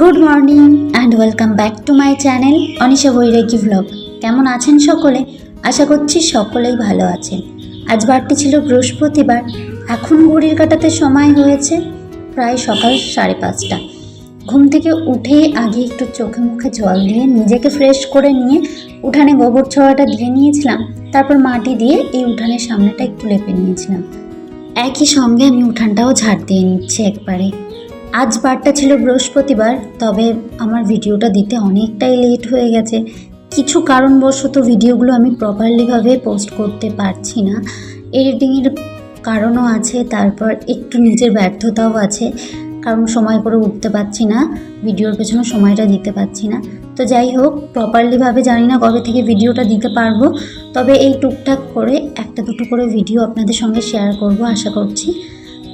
Good morning and welcome back to my channel Anisha Bairagi vlog কেমন আছেন সকলে? আশা করছি সকলেই ভালো আছেন। আজ বারটি ছিল বৃহস্পতিবার। এখন ঘড়ির কাটাতে সময় হয়েছে প্রায় সকাল সাড়ে পাঁচটা। ঘুম থেকে উঠে আগে একটু চোখে মুখে জল দিয়ে নিজেকে ফ্রেশ করে নিয়ে উঠানে গোবর ছোঁয়াটা দিয়ে নিয়েছিলাম। তারপর মাটি দিয়ে এই উঠানের সামনেটা একটু লেপে নিয়েছিলাম। একই সঙ্গে আমি উঠানটাও ঝাড় দিয়ে নিচ্ছি একবারে। আজ বারটা ছিল বৃহস্পতিবার, তবে আমার ভিডিওটা দিতে অনেকটাই লেট হয়ে গেছে। কিছু কারণবশত ভিডিওগুলো আমি প্রপারলিভাবে পোস্ট করতে পারছি না। এডিটিংয়ের কারণও আছে, তারপর একটু নিজের ব্যর্থতাও আছে, কারণ সময় করে উঠতে পারছি না, ভিডিওর পেছনে সময়টা দিতে পারছি না। তো যাই হোক, প্রপারলিভাবে জানি না কবে থেকে ভিডিওটা দিতে পারব, তবে এই টুকটাক করে একটা দুটো করে ভিডিও আপনাদের সঙ্গে শেয়ার করব, আশা করছি।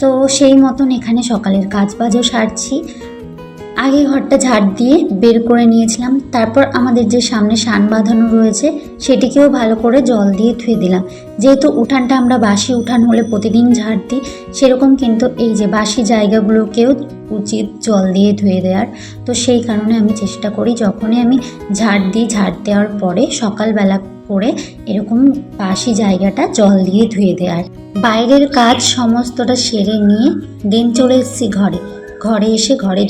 তো সেই মতন এখানে সকালের কাজ বাজও সারছি। আগে ঘরটা ঝাড় দিয়ে বের করে নিয়েছিলাম। তারপর আমাদের যে সামনে সান বাঁধানো রয়েছে, সেটিকেও ভালো করে জল দিয়ে ধুয়ে দিলাম। যেহেতু উঠানটা আমরা বাসি উঠান হলে প্রতিদিন ঝাড় দিই, সেরকম কিন্তু এই যে বাসি জায়গাগুলোকেও উচিত জল দিয়ে ধুয়ে দেওয়ার। তো সেই কারণে আমি চেষ্টা করি, যখনই আমি ঝাড় দিই, ঝাড় দেওয়ার পরে সকালবেলা করে এরকম বাসি জায়গাটা জল দিয়ে ধুয়ে দেওয়ার বাইরের কাজ সমস্তটা সেরে নিয়ে দেন চলে এসেছি ঘরে। ঘরে এসে ঘরে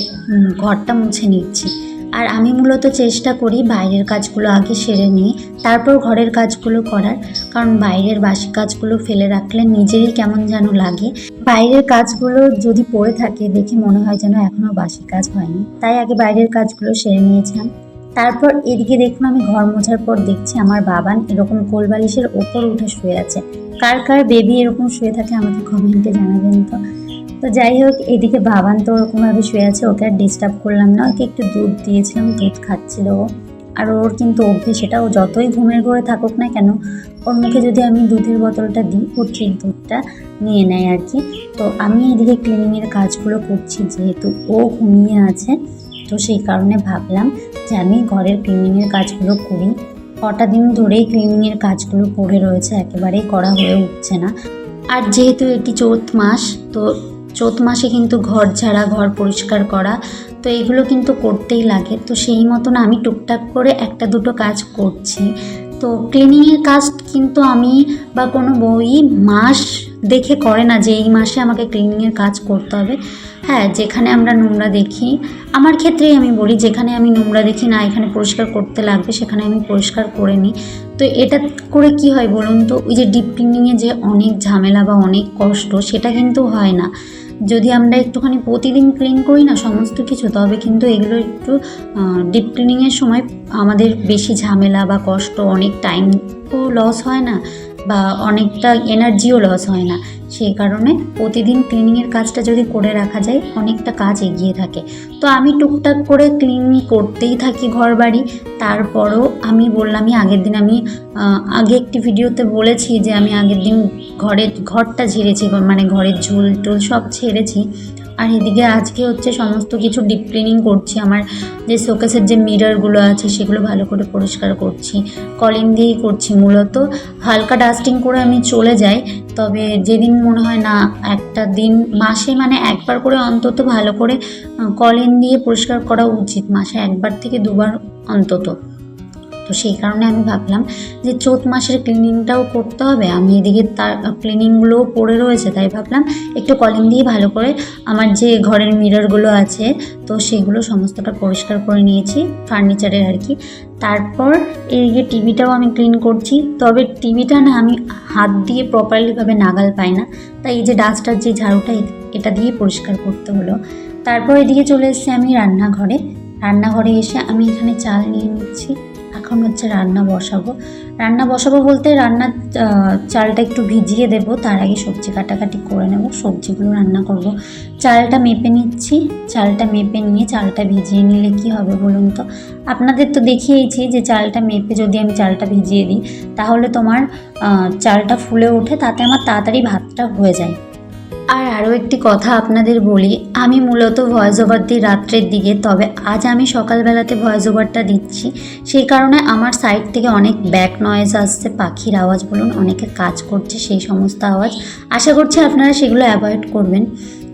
ঘরটা মুছে নিচ্ছি। আর আমি মূলত চেষ্টা করি বাইরের কাজগুলো আগে সেরে নিয়ে, তারপর ঘরের কাজগুলো করার। কারণ বাইরের বাসি কাজগুলো ফেলে রাখলে নিজেরই কেমন যেন লাগে। বাইরের কাজগুলো যদি পড়ে থাকে, দেখে মনে হয় যেন এখনও বাসি কাজ হয়নি। তাই আগে বাইরের কাজগুলো সেরে নিয়েছিলাম। তারপর এদিকে দেখুন আমি ঘর মোছার পর দেখছি আমার বাবান এরকম কোলবালিশের ওপর উঠে শুয়ে আছে। কার কার বেবি এরকম শুয়ে থাকে আমাকে কমেন্টে জানাবেন তো। তো যাই হোক, এদিকে বাবান তো ওরকমভাবে শুয়ে আছে, ওকে আর ডিস্টার্ব করলাম না। ওকে একটু দুধ দিয়েছিলাম দুধ খাচ্ছিল ও। আর ওর কিন্তু অভ্যেস সেটা ও যতই ঘুমের ঘরে থাকুক না কেন, ওর মুখে যদি আমি দুধের বোতলটা দিই, ও ঠিক দুধটা নিয়ে নেয় আর কি। তো আমি এদিকে ক্লিনিংয়ের কাজগুলো করছি, যেহেতু ও ঘুমিয়ে আছে। তো সেই কারণে ভাবলাম যে আমি ঘরের ক্লিনিংয়ের কাজগুলো করি। কটা দিন ধরেই ক্লিনিংয়ের কাজগুলো পড়ে রয়েছে, একেবারেই করা হয়ে উঠছে না। আর যেহেতু এটি চৈত মাস, তো চৈত মাসে কিন্তু ঘর ঝাড়া, ঘর পরিষ্কার করা, তো এগুলো কিন্তু করতেই লাগে। তো সেই মতন আমি টুকটাক করে একটা দুটো কাজ করছি। তো ক্লিনিংয়ের কাজ কিন্তু আমি বা কোনো বই মাস দেখে করে না যে এই মাসে আমাকে ক্লিনিংয়ের কাজ করতে হবে। হ্যাঁ যেখানে আমরা নোংরা দেখি, আমার ক্ষেত্রেই আমি বলি, যেখানে আমি নোংরা দেখি, না, এখানে পরিষ্কার করতে লাগবে, সেখানে আমি পরিষ্কার করে নিই। তো এটা করে কি হয় বলুন তো? ওই যে ডিপ ক্লিনিংয়ে যে অনেক ঝামেলা বা অনেক কষ্ট, সেটা কিন্তু হয় না। যদি আমরা একটুখানি প্রতিদিন ক্লিন করি না সমস্ত কিছু, তবে কিন্তু এগুলো একটু ডিপ ক্লিনিংয়ের সময় আমাদের বেশি ঝামেলা বা কষ্ট, অনেক টাইমও লস হয় না। বা অনেকটা এনার্জিও লস হয় না। সেই কারণে প্রতিদিন ক্লিনিংয়ের কাজটা যদি করে রাখা যায়, অনেকটা কাজ এগিয়ে থাকে। তো আমি টুকটাক করে ক্লিন করতেই থাকি ঘর বাড়ি তারপরও আমি বললামই, আগের দিন আমি আগে একটি ভিডিওতে বলেছি যে আমি আগের দিন ঘরের, ঘরটা ঝেড়েছি মানে ঘরের ঝুল টুল সব ছেড়েছি আর এদিকে আজকে হচ্ছে সমস্ত কিছু ডিপ ক্লিনিং করছি, আমার যে শোকেসের যে মিররগুলো আছে সেগুলো ভালো করে পরিষ্কার করছি। কলিং দিয়েই করছি মূলত। হালকা ডাস্টিং করে আমি চলে যাই, তবে যেদিন মনে হয় না একটা দিন, মাসে মানে একবার করে অন্তত ভালো করে কলিন দিয়ে পরিষ্কার করা উচিত, মাসে একবার থেকে দুবার অন্তত। তো সেই কারণে আমি ভাবলাম যে চৈত মাসের ক্লিনিংটাও করতে হবে। আমি এদিকে তার ক্লিনিংগুলোও পড়ে রয়েছে, তাই ভাবলাম একটু কলিং দিয়ে ভালো করে আমার যে ঘরের মিররগুলো আছে, তো সেগুলো সমস্তটা পরিষ্কার করে নিয়েছি ফার্নিচারের আর কি। তারপর এদিকে টিভিটাও আমি ক্লিন করছি, তবে টিভিটা না আমি হাত দিয়ে প্রপারলিভাবে নাগাল পাই না। তাই এই যে ডাস্টার যে ঝাড়ুটা এটা দিয়ে পরিষ্কার করতে হলো। তারপর এদিকে চলে এসেছি আমি রান্নাঘরে। রান্নাঘরে এসে আমি এখানে চাল নিয়ে নিচ্ছি। এখন হচ্ছে রান্না বসাবো। রান্না বসাবো বলতে রান্নার চালটা একটু ভিজিয়ে দেব, তার আগে সবজি কাটাকাটি করে নেব, সবজিগুলো রান্না করব। চালটা মেপে নিচ্ছি, চালটা মেপে নিয়ে চালটা ভিজিয়ে নিলে কি হবে বলুন তো? আপনাদের তো দেখিয়েছি যে চালটা মেপে যদি আমি চালটা ভিজিয়ে দিই, তাহলে তোমার চালটা ফুলে ওঠে, তাতে আমার তাড়াতাড়ি ভাতটা হয়ে যায়। আর আরও একটি কথা আপনাদের বলি, আমি মূলত ভয়েস ওভার দিই রাত্রের দিকে, তবে আজ আমি সকালবেলাতে ভয়েস ওভারটা দিচ্ছি। সেই কারণে আমার সাইড থেকে অনেক ব্যাক নয়েজ আসছে, পাখির আওয়াজ বলুন, অনেকে কাজ করছে সেই সমস্ত আওয়াজ। আশা করছি আপনারা সেগুলো অ্যাভয়েড করবেন।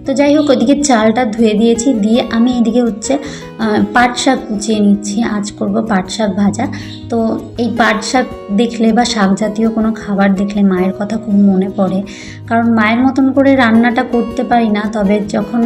তো যাই হোক ওইদিকে চালটা ধুয়ে দিয়েছি, দিয়ে আমি এদিকে হচ্ছে পাট শাক কুচিয়ে নিচ্ছি। আজ করব পাট শাক ভাজা। তো এই পাট শাক দেখলে বা শাক জাতীয় কোনো খাবার দেখলে মায়ের কথা খুব মনে পড়ে। কারণ মায়ের মতন করে রান্নাটা করতে পারি না, তবে যখন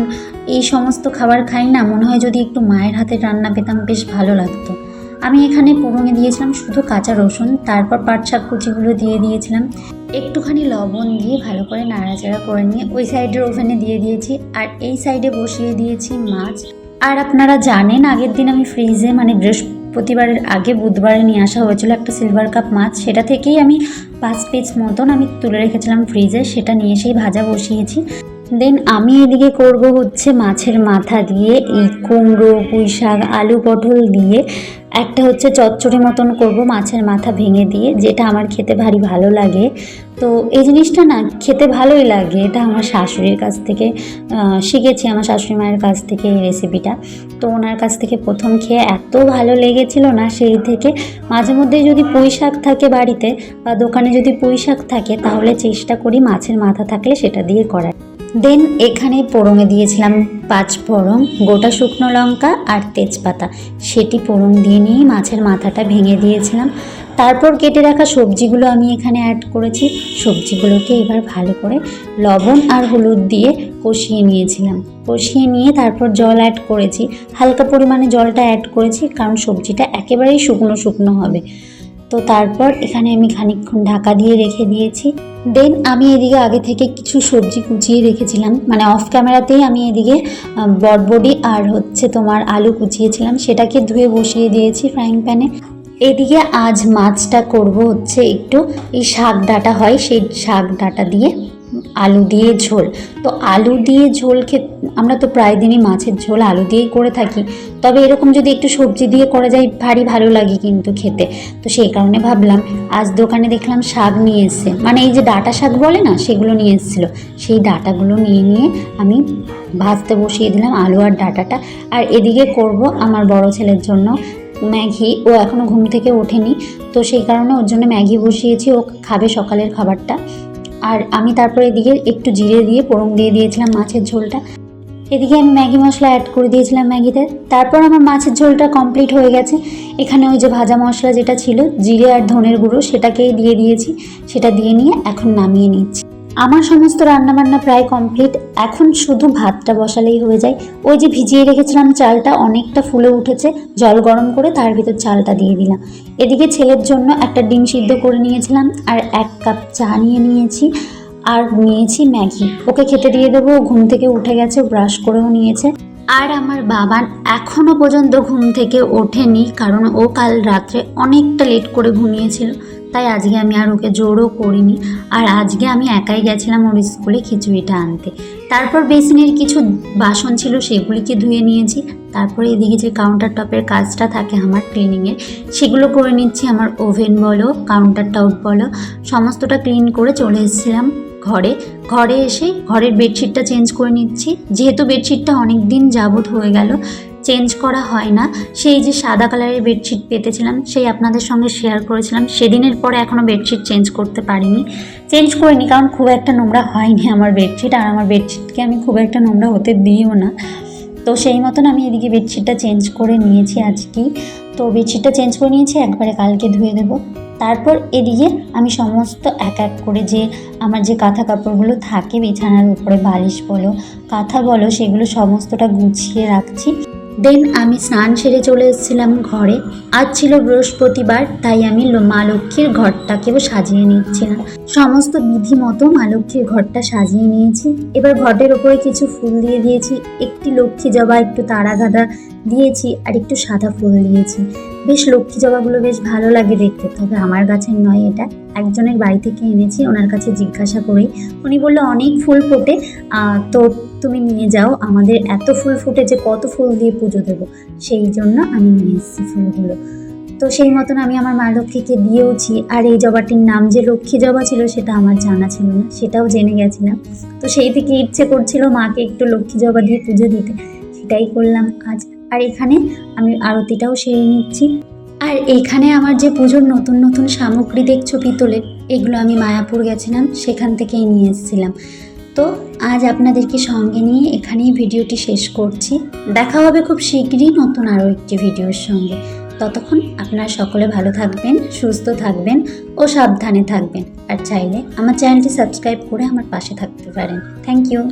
এই সমস্ত খাবার খাই না, মনে হয় যদি একটু মায়ের হাতের রান্না পেতাম, বেশ ভালো লাগতো। আমি এখানে পোড়ঙে দিয়েছিলাম শুধু কাঁচা রসুন, তারপর পাট কুচিগুলো দিয়ে দিয়েছিলাম। একটুখানি লবণ দিয়ে ভালো করে নাড়াচাড়া করে নিয়ে ওই সাইডের ওভেনে দিয়ে দিয়েছি। আর এই সাইডে বসিয়ে দিয়েছি মাছ। আর আপনারা জানেন, আগের দিন আমি ফ্রিজে মানে বৃহস্পতিবারের আগে বুধবারে নিয়ে আসা হয়েছিল একটা সিলভার কাপ মাছ। সেটা থেকেই আমি পাঁচ পিস মতন আমি তুলে রেখেছিলাম ফ্রিজে। সেটা নিয়ে এসেই ভাজা বসিয়েছি। দেন আমি এদিকে করব হচ্ছে মাছের মাথা দিয়ে, এই কুমড়ো পুঁই শাক আলু পটল দিয়ে একটা হচ্ছে চচ্চড়ি মতন করব মাছের মাথা ভেঙে দিয়ে, যেটা আমার খেতে ভারী ভালো লাগে। তো এই জিনিসটা না খেতে ভালোই লাগে, এটা আমার শাশুড়ির কাছ থেকে শিখেছি আমার শাশুড়ি মায়ের কাছ থেকে এই রেসিপিটা তো ওনার কাছ থেকে প্রথম খেয়ে এত ভালো লেগেছিল না, সেই থেকে মাঝে মধ্যে যদি পুঁই শাক থাকে বাড়িতে বা দোকানে যদি পুঁই শাক থাকে, তাহলে চেষ্টা করি মাছের মাথা থাকলে সেটা দিয়ে করার। দেন এখানে পোড়ঙে দিয়েছিলাম পাঁচ ফোড়ন, গোটা শুকনো লঙ্কা আর তেজপাতা। সেটি ফোড়ন দিয়ে নিয়ে মাছের মাথাটা ভেঙে দিয়েছিলাম। তারপর কেটে রাখা সবজিগুলো আমি এখানে অ্যাড করেছি। সবজিগুলোকে এবার ভালো করে লবণ আর হলুদ দিয়ে কষিয়ে নিয়েছিলাম। কষিয়ে নিয়ে তারপর জল অ্যাড করেছি। হালকা পরিমাণে জলটা অ্যাড করেছি, কারণ সবজিটা একেবারেই শুকনো শুকনো হবে। তো তারপর এখানে আমি খানিকক্ষণ ঢাকা দিয়ে রেখে দিয়েছি। দেন আমি এদিকে আগে থেকে কিছু সবজি কুচিয়ে রেখেছিলাম। মানে অফ ক্যামেরাতেই আমি এদিকে বটবডি আর হচ্ছে তোমার আলু কুচিয়েছিলাম। সেটাকে ধুয়ে বসিয়ে দিয়েছি ফ্রাইং প্যানে এদিকে আজ মাছটা করব হচ্ছে একটু, এই শাক ডাটা হয়, সেই শাক ডাটা দিয়ে আলু দিয়ে ঝোল। তো আলু দিয়ে ঝোল খেত, আমরা তো প্রায় দিনই মাছের ঝোল আলু দিয়েই করে থাকি। তবে এরকম যদি একটু সবজি দিয়ে করা যায়, ভারী ভালো লাগে কিন্তু খেতে। তো সেই কারণে ভাবলাম, আজ দোকানে দেখলাম শাক নিয়ে এসছে। মানে এই যে ডাটা শাক বলে না, সেগুলো নিয়ে এসেছিল। সেই ডাটাগুলো নিয়ে নিয়ে আমি ভাজতে বসিয়ে দিলাম আলু আর ডাটাটা। আর এদিকে করব আমার বড় ছেলের জন্য ম্যাগি। ও এখনও ঘুম থেকে ওঠেনি। তো সেই কারণে ওর জন্য ম্যাগি বসিয়েছি। ও খাবে সকালের খাবারটা। আর আমি তারপরে এদিকে একটু জিরে দিয়ে পোড়ং দিয়ে দিয়েছিলাম মাছের ঝোলটা। এদিকে আমি ম্যাগি মশলা অ্যাড করে দিয়েছিলাম ম্যাগিতে। তারপর আমার মাছের ঝোলটা কমপ্লিট হয়ে গেছে। এখানে ওই যে ভাজা মশলা যেটা ছিল, জিরে আর ধনের গুঁড়ো, সেটাকেই দিয়ে দিয়েছি। সেটা দিয়ে নিয়ে এখন নামিয়ে নিচ্ছি। আমার সমস্ত রান্নাবান্না প্রায় কমপ্লিট। এখন শুধু ভাতটা বসালেই হয়ে যায়। ওই যে ভিজিয়ে রেখেছিলাম চালটা, অনেকটা ফুলে উঠেছে। জল গরম করে তার ভিতর চালটা দিয়ে দিলাম। এদিকে ছেলের জন্য একটা ডিম সিদ্ধ করে নিয়েছিলাম আর এক কাপ চা নিয়ে নিয়েছি। আর নিয়েছি ম্যাগি। ওকে খেতে দিয়ে দেবো, ও ঘুম থেকে উঠে গেছে ব্রাশ করেও নিয়েছে। আর আমার বাবান এখনও পর্যন্ত ঘুম থেকে ওঠেনি, কারণ ও কাল রাত্রে অনেকটা লেট করে ঘুমিয়েছিল। তাই আজকে আমি আর ওকে জোরও করিনি। আর আজকে আমি একাই গেছিলাম ওর স্কুলে খিচুড়িটা আনতে। তারপর বেসিনের কিছু বাসন ছিল সেগুলিকে ধুয়ে নিয়েছি। তারপরে এদিকে যে কাউন্টার টপের কাজটা থাকে আমার ক্লিনিংয়ের সেগুলো করে নিচ্ছি আমার ওভেন বলো কাউন্টার টপ বলো, সমস্তটা ক্লিন করে চলে এসেছিলাম ঘরে। ঘরে এসে ঘরের বেডশিটটা চেঞ্জ করে নিচ্ছি। যেহেতু বেডশিটটা অনেক দিন যাবত হয়ে গেল চেঞ্জ করা হয় না। সেই যে সাদা কালারের বেডশিট পেতেছিলাম, সেই আপনাদের সঙ্গে শেয়ার করেছিলাম। সেদিনের পরে এখনও বেডশিট চেঞ্জ করতে পারিনি। চেঞ্জ করিনি কারণ খুব একটা নোংরা হয়নি আমার বেডশিট আর আমার বেডশিটকে আমি খুব একটা নোংরা হতে দিইও না। তো সেই মতন আমি এদিকে বেডশিটটা চেঞ্জ করে নিয়েছি আজকেই তো বেডশিটটা চেঞ্জ করে নিয়েছি, একবারে কালকে ধুয়ে দেবো। তারপর এদিকে আমি সমস্ত এক এক করে যে আমার যে কাঁথা কাপড়গুলো থাকে বিছানার উপরে বালিশ বলো, কাঁথা বলো, সেগুলো সমস্তটা গুছিয়ে রাখছি। দেন আমি স্নান সেরে চলে এসেছিলাম ঘরে। আজ ছিল বৃহস্পতিবার, তাই আমি মা লক্ষ্মীর ঘরটাকেও সাজিয়ে নিচ্ছিলাম সমস্ত বিধি মতো মা লক্ষ্মীর ঘরটা সাজিয়ে নিয়েছি। এবার ঘটের ওপরে কিছু ফুল দিয়ে দিয়েছি। একটি লক্ষ্মী জবা, একটু তারা গাঁদা দিয়েছি আর একটু সাদা ফুল দিয়েছি। বেশ লক্ষ্মী জবাগুলো বেশ ভালো লাগে দেখতে। তবে আমার গাছের নয় এটা। একজনের বাড়ি থেকে এনেছি, ওনার কাছে জিজ্ঞাসা করেই উনি বলল, অনেক ফুল ফোটে তো তুমি নিয়ে যাও, আমাদের এত ফুল ফুটে যে কত ফুল দিয়ে পুজো দেবো। সেই জন্য আমি নিয়ে এসেছি ফুলগুলো। তো সেই মতন আমি আমার মা লক্ষ্মীকে দিয়েওছি। আর এই জবাটির নাম যে লক্ষ্মী জবা ছিল, সেটা আমার জানা ছিল না, সেটাও জেনে গেছিলাম। তো সেই থেকে ইচ্ছে করছিল মাকে একটু লক্ষ্মী জবা দিয়ে পুজো দিতে। সেটাই করলাম আজ। আর এখানে আমি আরতিটাও সেরে নিচ্ছি। আর এখানে আমার যে পুজোর নতুন নতুন সামগ্রী দেখছ পিতলের, এগুলো আমি মায়াপুর গেছিলাম, সেখান থেকেই নিয়ে এসেছিলাম। তো আজ আপনাদেরকে সঙ্গে নিয়ে এখানেই ভিডিওটি শেষ করছি। দেখা হবে খুব শীঘ্রই নতুন আরও একটি ভিডিওর সঙ্গে। ততক্ষণ আপনারা সকলে ভালো থাকবেন, সুস্থ থাকবেন ও সাবধানে থাকবেন। আর চাইলে আমার চ্যানেলটি সাবস্ক্রাইব করে আমার পাশে থাকতে পারেন। Thank you.